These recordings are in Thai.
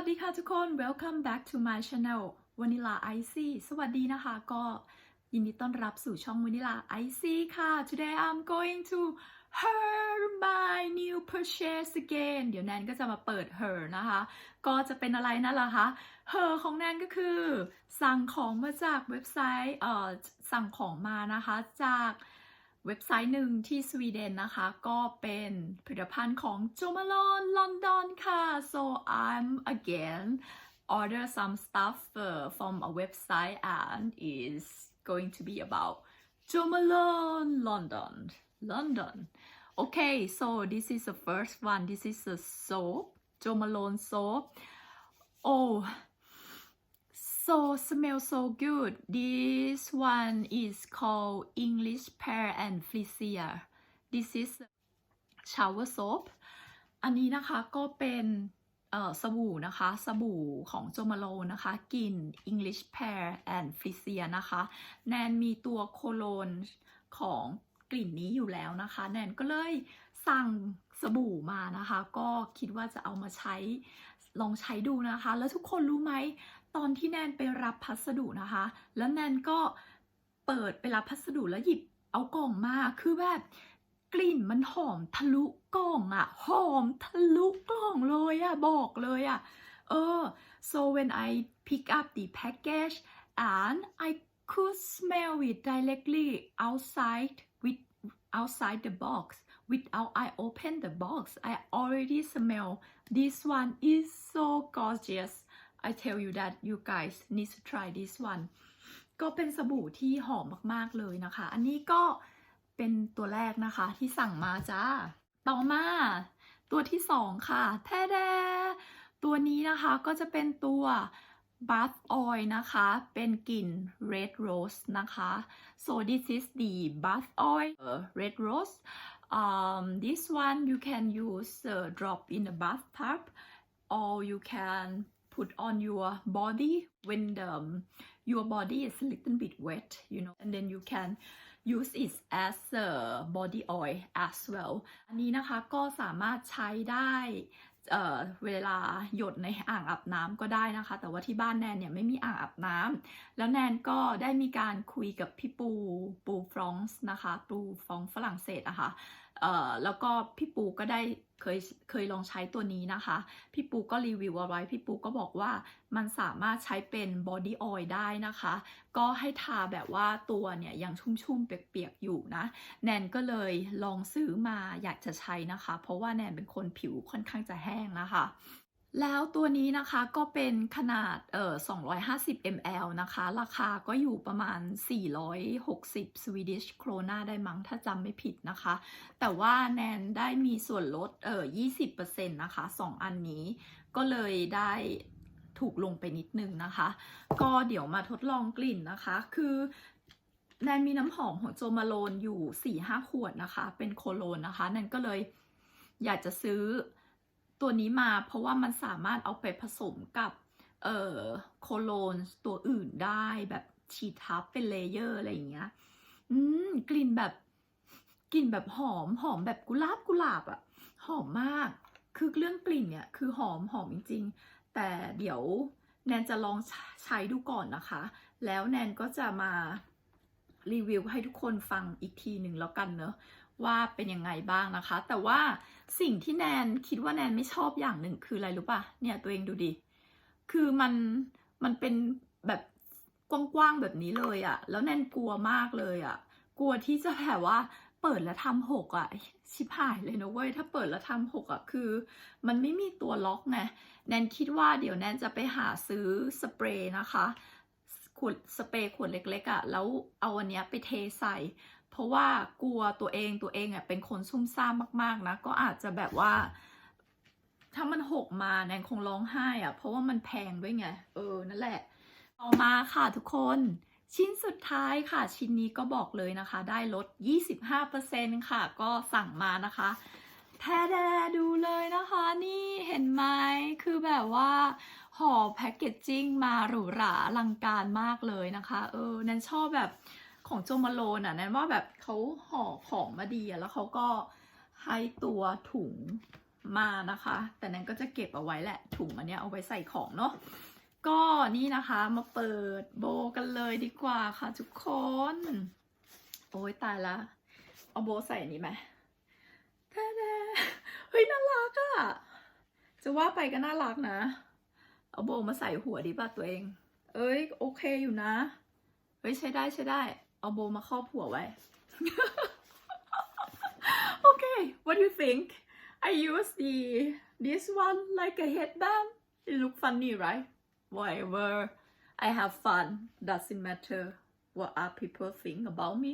วัสดีค่ะทุกคน welcome back to my channel Vanilla Icy สวัสดีนะคะ ก็ยินดีต้อนรับสู่ช่อง Vanilla Icy ค่ะ today I'm going to her my new purchase again เดี๋ยวแนนก็จะมาเปิด her นะคะ ก็จะเป็นอะไรนั่นล่ะคะ her ของแนนก็คือ สั่งของมาจากเว็บไซต์เอ่อสั่งของมานะคะจากเว็บไซต์หนึ่งที่สวีเดนนะคะ ก็เป็นผลิตภัณฑ์ของ Jo Malone London ค่ะ so I'm again order some stuff uh, from a website and is going to be about Jo Malone London. London. Okay so this is the first one. This is a soap Jo Malone soap. Oh so smell so good. This one is called English pear and freesia this is shower soap อันนี้นะคะก็เป็นสบู่นะคะ สบู่ของโจมาโลนะคะกลิ่น English pear and f r e s i a นะคะ แนนมีตัวโคโลนของกลิ่นนี้อยู่แล้วนะคะ แนนก็เลยสั่งสบู่มานะคะ ก็คิดว่าจะเอามาใช้ลองใช้ดูนะคะ แล้วทุกคนรู้ไหม ตอนที่แนนไปรับพัสดุนะคะ แล้วแนนก็เปิดไปรับพัสดุแล้วหยิบเอากล่องมาคือแบบ ลิ่นมันหอมทะลุกล่องอะหอมทะลุกล่องเลยอะบอกเลยอะเออ so when I pick up the package and I could smell it directly outside with outside the box without I open the box I already smell this one is so gorgeous I tell you that you guys need to try this one ก็เป็นสบู่ที่หอมมาก ๆ เลยนะคะ อันนี้ก็ เป็นตัวแรกนะคะที่สั่งมาจ้า ต่อมาตัวที่สองค่ะแท้แดตัวนี้นะคะก็จะเป็นตัว bath oil นะคะ เป็นกลิ่น red rose นะคะ so this is the bath oil uh, red rose um, this one you can use uh, drop in the bathtub or you can put on your body when the your body is a little bit wet you know and then you can use it as a body oil as well อันนี้นะคะก็สามารถใช้ได้เเวลาหยดในอ่างอาบน้ำก็ได้นะคะ แต่ว่าที่บ้านแนนเนี่ยไม่มีอ่างอาบน้ำแล้วแนนก็ได้มีการคุยกับพี่ปูปูฟรองส์นะคะ ปูฟรองฝรั่งเศสอะคะ่ะ แล้วก็พี่ปูก็ได้เคยเคยลองใช้ตัวนี้นะคะ พี่ปูก็รีวิวเอาไว้ พี่ปูก็บอกว่ามันสามารถใช้เป็นบอดี้ออยล์ได้นะคะ ก็ให้ทาแบบว่าตัวเนี่ยยังชุ่มๆ เปียกๆ อยู่นะ แนนก็เลยลองซื้อมาอยากจะใช้นะคะ เพราะว่าแนนเป็นคนผิวค่อนข้างจะแห้งนะคะ แล้วตัวนี้นะคะก็เป็นขนาดเอ่อ250 ml นะคะ ราคาก็อยู่ประมาณ 460 Swedish krona ได้มั้งถ้าจำไม่ผิดนะคะ แต่ว่าแนนได้มีส่วนลดเอ่อ20%นะคะ 2 อันนี้ก็เลยได้ถูกลงไปนิดนึงนะคะ ก็เดี๋ยวมาทดลองกลิ่นนะคะ คือแนนมีน้ำหอมของโจมาโลนอยู่ 4-5 ขวดนะคะ เป็นโคโลนนะคะ แนนก็เลยอยากจะซื้อ ตัวนี้มาเพราะว่ามันสามารถเอาไปผสมกับเอ่อโคโลนตัวอื่นได้แบบฉีดทับเป็นเลเยอร์อะไรอย่างเงี้ย อืมกลิ่นแบบกลิ่นแบบหอมหอมแบบกุหลาบกุหลาบอะหอมมาก คือเรื่องกลิ่นเนี่ยคือหอมหอมจริง ๆ แต่เดี๋ยวแนนจะลองใช้ดูก่อนนะคะ แล้วแนนก็จะมารีวิวให้ทุกคนฟังอีกทีหนึ่งแล้วกันเนอะ ว่าเป็นยังไงบ้างนะคะ แต่ว่าสิ่งที่แนนคิดว่าแนนไม่ชอบอย่างหนึ่งคืออะไรรู้ปะเนี่ยตัวเองดูดิคือมันมันเป็นแบบกว้างๆแบบนี้เลยอะแล้วแนนกลัวมากเลยอะกลัวที่จะแบบว่าเปิดแล้วทำหกอะชิบหายเลยนะเว้ยถ้าเปิดแล้วทำหกอะคือ มันไม่มีตัวล็อกไงแนนคิดว่าเดี๋ยวแนนจะไปหาซื้อสเปรย์นะคะขวดสเปรย์ขวดเล็กๆอะแล้วเอาอันเนี้ยไปเทใส่ เพราะว่ากลัวตัวเองตัวเองอะเป็นคนซุ่มซ่ามมากๆนะก็อาจจะแบบว่า ถ้ามันหกมาแนนคงร้องไห้อะ เพราะว่ามันแพงด้วยไง เออนั่นแหละต่อมาค่ะทุกคนชิ้นสุดท้ายค่ะ ชิ้นนี้ก็บอกเลยนะคะ ได้ลด 25%ค่ะ ก็สั่งมานะคะแท้แดดูเลยนะคะ นี่เห็นไหมคือแบบว่าห่อแพ็กเกจจิ้งมาหรูหราอลังการมากเลยนะคะ เออแนนชอบแบบ ของโจมาโลนอะแนนว่าแบบเขาห่อของมาดีอะแล้วเขาก็ให้ตัวถุงมานะคะ แต่นั้นก็จะเก็บเอาไว้แหละถุงอันเนี้ยเอาไว้ใส่ของเนาะก็นี่นะคะมาเปิดโบกันเลยดีกว่าค่ะทุกคน โอ้ยตายละเอาโบใส่อันนี้ไหมแท้ๆเฮ้ยน่ารักอะจะว่าไปก็น่ารักนะ เอาโบมาใส่หัวดีป่ะตัวเอง เอ้ยโอเคอยู่นะ เฮ้ยใช้ได้ใช้ได้ เอาโบมาครอบหัวไว้ okay what do you think I use the this one like a headband it look funny right whatever I have fun doesn't matter what are people think about me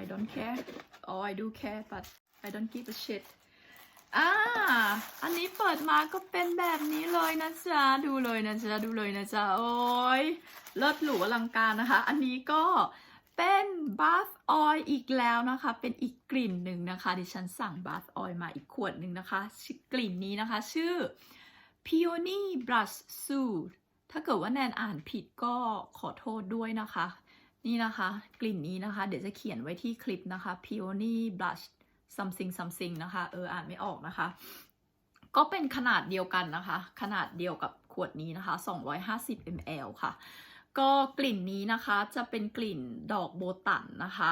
I don't care or I do care but I don't give a shit อ่า อันนี้ เปิดมาก็เป็นแบบนี้เลยนะจ๊ะ ดูเลยนะจ๊ะ ดูเลยนะจ๊ะ โอ้ยเลิศหรูอลังการนะคะ อันนี้ก็เป็นบัฟออยอีกแล้วนะคะ เป็นอีกกลิ่นหนึ่งนะคะ ดิฉันสั่งบัฟออยมาอีกขวดหนึ่งนะคะชกลิ่นนี้นะคะ ชื่อ Peony Brush Soot ถ้าเกิดว่าแนนอ่านผิดก็ขอโทษด้วยนะคะ นี่นะคะ กลิ่นนี้นะคะ เดี๋ยวจะเขียนไว้ที่คลิปนะคะ Peony Blush something something นะคะ เออ อ่านไม่ออกนะคะ ก็เป็นขนาดเดียวกันนะคะ ขนาดเดียวกับขวดนี้นะคะ 250 ml ค่ะ ก็กลิ่นนี้นะคะจะเป็นกลิ่นดอกโบตันนะคะ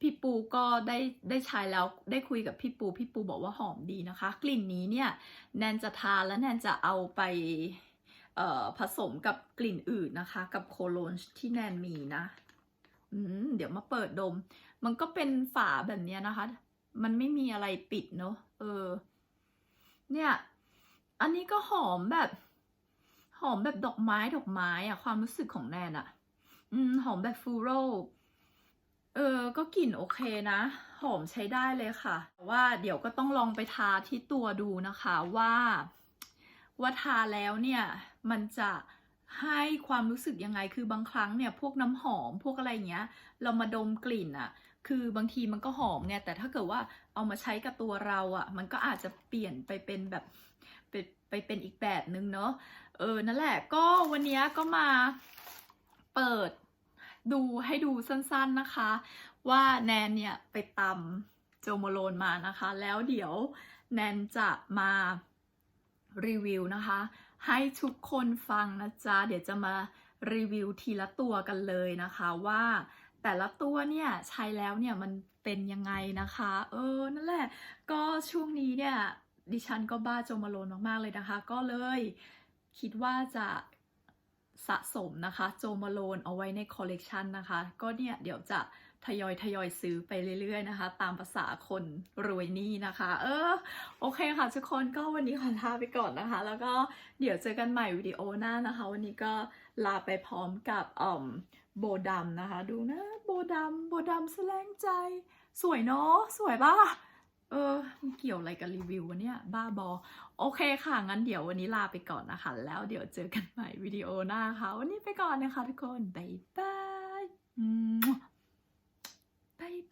พี่ปูก็ได้ได้ใช้แล้วได้คุยกับพี่ปู พี่ปูบอกว่าหอมดีนะคะ กลิ่นนี้เนี่ยแนนจะทานแล้วแนนจะเอาไปผสมกับกลิ่นอื่นนะคะ กับโคโลนที่แนนมีนะเดี๋ยวมาเปิดดม มันก็เป็นฝาแบบนี้นะคะ มันไม่มีอะไรปิดเนอะเออ เนี่ย อันนี้ก็หอมแบบ หอมแบบดอกไม้ดอกไม้อะความรู้สึกของแนนอะอืมหอมแบบฟูโรเออ ก็กลิ่นโอเคนะ หอมใช้ได้เลยค่ะแต่ว่าเดี๋ยวก็ต้องลองไปทาที่ตัวดูนะคะว่า ว่าทาแล้วเนี่ย มันจะให้ความรู้สึกยังไง คือบางครั้งเนี่ย พวกน้ำหอม พวกอะไรเงี้ย เรามาดมกลิ่นอะ คือบางทีมันก็หอมไงแต่ถ้าเกิดว่าเอามาใช้กับตัวเราอะมันก็อาจจะเปลี่ยนไปเป็นแบบไปไปเป็นอีกแบบนึงเนาะ เออ นั่นแหละ ก็วันนี้ก็มาเปิดดูให้ดูสั้นๆนะคะ ว่าแนนเนี่ยไปตำโจโมโลนมานะคะ แล้วเดี๋ยวแนนจะมารีวิวนะคะ ให้ทุกคนฟังนะจ๊ะ เดี๋ยวจะมารีวิวทีละตัวกันเลยนะคะว่า แต่ละตัวเนี่ยใช้แล้วเนี่ยมันเป็นยังไงนะคะ เออนั่นแหละ ก็ช่วงนี้เนี่ยดิฉันก็บ้าโจมาโลนมากๆเลยนะคะ ก็เลยคิดว่าจะสะสมนะคะ โจมาโลนเอาไว้ในคอลเลกชันนะคะ ก็เนี่ยเดี๋ยวจะ ทยอยทยอยซื้อไปเรื่อยๆนะคะ ตามภาษาคนรวยนี้นะคะ เออโอเคค่ะทุกคนก็วันนี้ขอลาไปก่อนนะคะ แล้วก็เดี๋ยวเจอกันใหม่วิดีโอหน้านะคะ วันนี้ก็ลาไปพร้อมกับอ่อมโบดำนะคะ ดูนะโบดำโบดำแสลงใจ สวยเนาะสวยป่ะเออเกี่ยวอะไรกับรีวิววะเนี่ย บ้าบอ โอเคค่ะ งั้นเดี๋ยววันนี้ลาไปก่อนนะคะ แล้วเดี๋ยวเจอกันใหม่วิดีโอหน้าค่ะ วันนี้ไปก่อนนะคะทุกคน บ๊ายบาย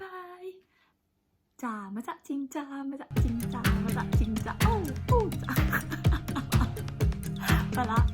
บายจ้ามาจะจริงจ้ามาจะจริงจ้ามาจะจริงจ้าโอ้โหจ้าไปละ